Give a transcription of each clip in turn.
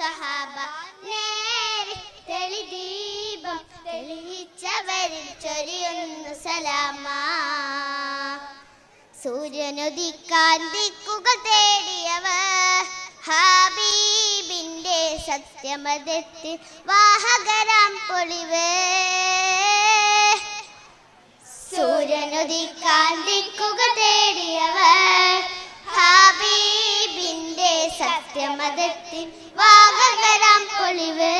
സഹാബ നേരെ തെളിദീപം തെളിയിച്ചവരിൽ ചൊരിയുന്നു സലാമ. സൂര്യനുദിക്കാൻ ദിക്കുകൾ തേടിയവർ ഹബീബിന്റെ സത്യമതത്തിൽ വാഹകരാം പൊളിവ്. സൂര്യനുദിക്കാൻ ദിക്കുകൾ തേടിയവർ ഹബീബിന്റെ വാഗകരം പൊളിവ്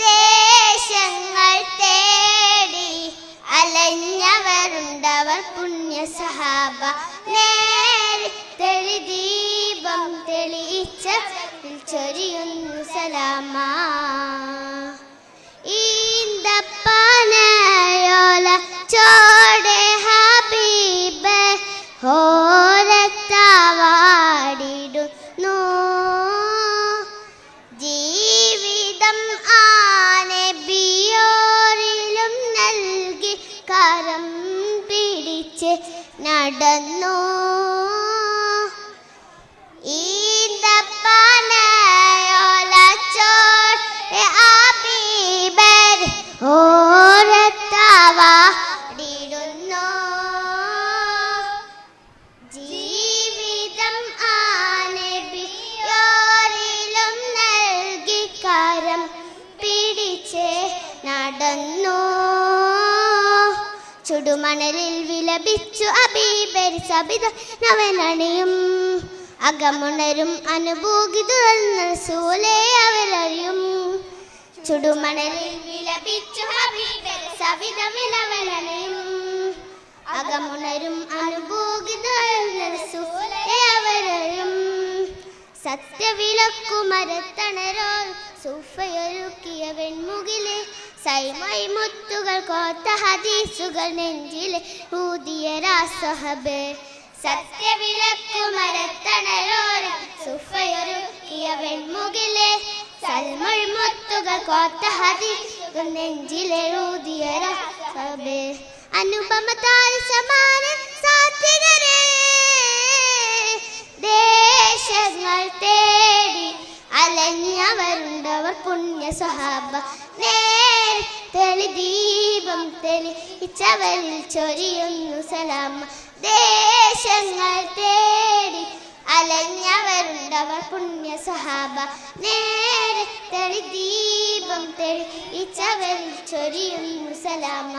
ദേശങ്ങൾ തേടി അലഞ്ഞവരുണ്ടവർ പുണ്യ സഹാബ നേരി ദീപം തെളിയിച്ച ചൊരിയുന്നു സലാമ. കരം പിടിച്ച് നടന്നു. ഓരത്താവാടിടുന്നു. ജീവിതം ചുടുമണലിൽ വിലപിച്ചു അബീബരി സബിത നവനണിയും അകമുണരും അനുഭൂതി തുറന്ന സൂലെ അവരറിയും ചുടുമണലിൽ വിലപിച്ചു ഹബീബരി സബിത നവനണിയും അകമുണരും അനുഭൂതി തുറന്ന സൂലെ അവരറിയും സത്യവിലക്കുമരത്തണരോ സൂഫയൊരുക്കിയ വെൺമുകിലെ സൈമൈ മുത്തുകൾ കോത്ത ഹദീസുകൾ നെഞ്ചിലെ ഊതിയ രാസഹബ് സുഫയൊരു സുഫയൊരുക്കിയ വെൺമുകിലെ സൽമൈ മുത്തുകൾ കോത്ത ഹദീസുകൾ നെഞ്ചിലെ ഊതിയ രാസഹബ് അനുപമ താര സമാന അലഞ്ഞവരുണ്ടവർ പുണ്യ സ്വഹാബ നേർ തെളി ദീപം തെളിച്ചവരിൽ ചൊരിയുന്നു സലാമ. ദേശങ്ങൾ തേടി അലഞ്ഞവരുണ്ടവർ പുണ്യ സ്വഹാബ നേരെ തെളി ദീപം തെളിച്ചവരിൽ ചൊരിയുന്നു സലാമ.